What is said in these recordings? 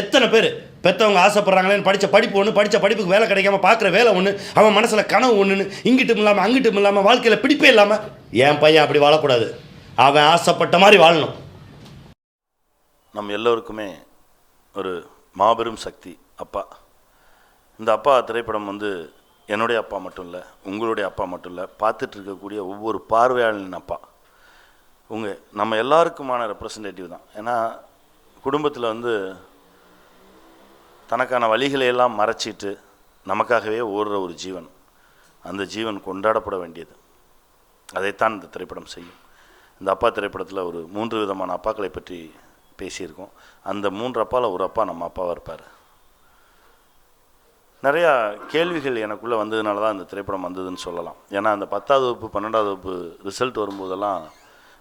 எத்தனை பேர்? பெற்றவங்க ஆசைப்படுறாங்களேன்னு படித்த படிப்பு ஒன்று படித்த படிப்புக்கு வேலை கிடைக்காம பார்க்குற வேலை ஒன்று அவன் மனசில் கனவு ஒன்றுன்னு இங்கிட்டும் இல்லாமல் அங்கிட்டும் இல்லாமல் வாழ்க்கையில் பிடிப்பே இல்லாமல் என் பையன் அப்படி வாழக்கூடாது. அவன் ஆசைப்பட்ட மாதிரி வாழணும். நம் எல்லோருக்குமே ஒரு மாபெரும் சக்தி அப்பா. இந்த அப்பா திரைப்படம் வந்து என்னுடைய அப்பா மட்டும் இல்லை உங்களுடைய அப்பா மட்டும் இல்லை பார்த்துட்டு இருக்கக்கூடிய ஒவ்வொரு பார்வையாளனின் அப்பா. உங்கள் நம்ம எல்லாருக்குமான ரெப்ரசன்டேட்டிவ் தான். ஏன்னா குடும்பத்தில் வந்து தனக்கான வழிகளை எல்லாம் மறைச்சிட்டு நமக்காகவே ஓடுற ஒரு ஜீவன். அந்த ஜீவன் கொண்டாடப்பட வேண்டியது. அதைத்தான் இந்த திரைப்படம் செய்யும். இந்த அப்பா திரைப்படத்தில் ஒரு மூன்று விதமான அப்பாக்களை பற்றி பேசியிருக்கோம். அந்த மூன்று அப்பாவில் ஒரு அப்பா நம்ம அப்பாவாக இருப்பார். நிறையா கேள்விகள் எனக்குள்ளே வந்ததுனால தான் இந்த திரைப்படம் வந்ததுன்னு சொல்லலாம். ஏன்னா அந்த பத்தாவது வகுப்பு பன்னெண்டாவது வகுப்பு ரிசல்ட் வரும்போதெல்லாம்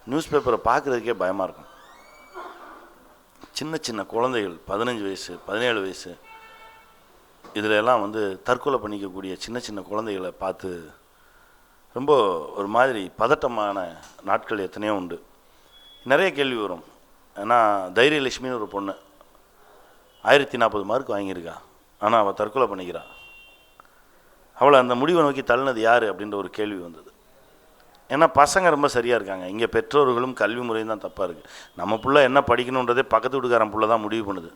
நியூஸ் பேப்பரை பார்க்குறதுக்கே பயமாக இருக்கும். சின்ன சின்ன குழந்தைகள் பதினஞ்சு வயசு பதினேழு வயசு இதில் எல்லாம் வந்து தற்கொலை பண்ணிக்கக்கூடிய சின்ன சின்ன குழந்தைகளை பார்த்து ரொம்ப ஒரு மாதிரி பதட்டமான நாட்கள் எத்தனையோ உண்டு. நிறைய கேள்வி வரும். ஏன்னா தைரியலட்சுமின்னு ஒரு பொண்ணு ஆயிரத்தி நாற்பது மார்க் வாங்கியிருக்கா. ஆனால் அவள் தற்கொலை பண்ணிக்கிறாள் அவளை அந்த முடிவை நோக்கி தள்ளினது யார் அப்படின்ற ஒரு கேள்வி வந்தது. ஏன்னா பசங்க ரொம்ப சரியாக இருக்காங்க. இங்கே பெற்றோர்களும் கல்வி முறையும் தான் தப்பாக இருக்குது நம்ம பிள்ளை என்ன படிக்கணுன்றதே பக்கத்து வீட்டுக்காரன் பிள்ளை தான் முடிவு பண்ணுது.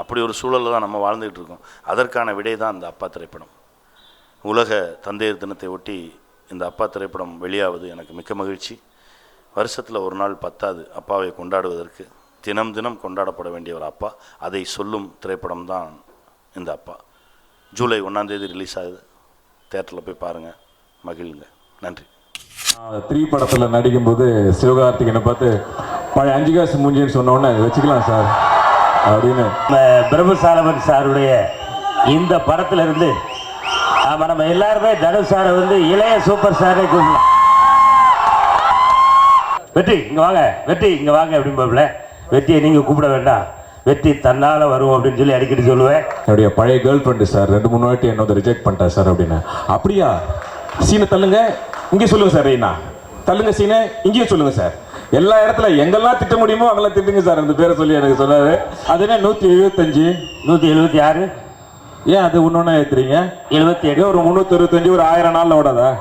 அப்படி ஒரு சூழலில் தான் நம்ம வாழ்ந்துகிட்டு இருக்கோம். அதற்கான விடை தான் இந்த அப்பா திரைப்படம். உலக தந்தையர் தினத்தை ஒட்டி இந்த அப்பா திரைப்படம் வெளியாவது எனக்கு மிக்க மகிழ்ச்சி. வருஷத்தில் ஒரு நாள் பத்தாது அப்பாவை கொண்டாடுவதற்கு தினம் தினம் கொண்டாடப்பட வேண்டிய ஒரு அப்பா. அதை சொல்லும் திரைப்படம் தான் இந்த அப்பா. ஜூலை ஒன்றாந்தேதி ரிலீஸ் ஆகுது. தேட்டரில் போய் பாருங்கள் மகிழுங்க. நன்றி. த்ரீ படத்தில் நடிக்கும்போது சிவகார்த்திகனை பார்த்து பழைய அஞ்சு காசு மூஞ்சின்னு சொன்ன உடனே வச்சுக்கலாம் சார். அப்படின்னு. நம்ம பிரபுசாலமன் சாருடைய இந்த படத்துல இருந்து ஆமா நம்ம எல்லாருமே தனுஷ் சாரை வந்து இளைய சூப்பர் ஸ்டாரே கூப்பிடலாம். வெற்றி இங்க வாங்க. வெற்றி இங்க வாங்க அப்படிம்பாப்புல. வெற்றியை நீங்க கூப்பிட வேண்டாம். வெற்றி தன்னால வரும் அப்படின்னு சொல்லி அடிக்கடி சொல்லுவேன். என்னுடைய பழைய கேர்ள் ஃப்ரெண்டு சார் ரெண்டு மூணு வாட்டி என்ன வந்து ரிஜெக்ட் பண்ணிட்டா சார் அப்படின்னு. அப்படியா? சீனை தள்ளுங்க. இங்கே சொல்லுங்க சார் ரெய்னா தள்ளுங்க சீனை இங்கேயும் சொல்லுங்க சார். எல்லா இடத்துல எங்கெல்லாம் திட்ட முடியுமோ அங்கெல்லாம் திட்டுங்க சார். அந்த பேரை சொல்லி எனக்கு சொன்னாரு. அது என்ன நூற்றி எழுபத்தஞ்சு நூத்தி எழுபத்தி ஆறு? ஏன் அது ஒன்று ஏற்றுறீங்க எழுபத்தி ஏதோ ஒரு முந்நூற்றி அறுபத்தஞ்சு ஒரு ஆயிரம் நாளில் ஓடாதா?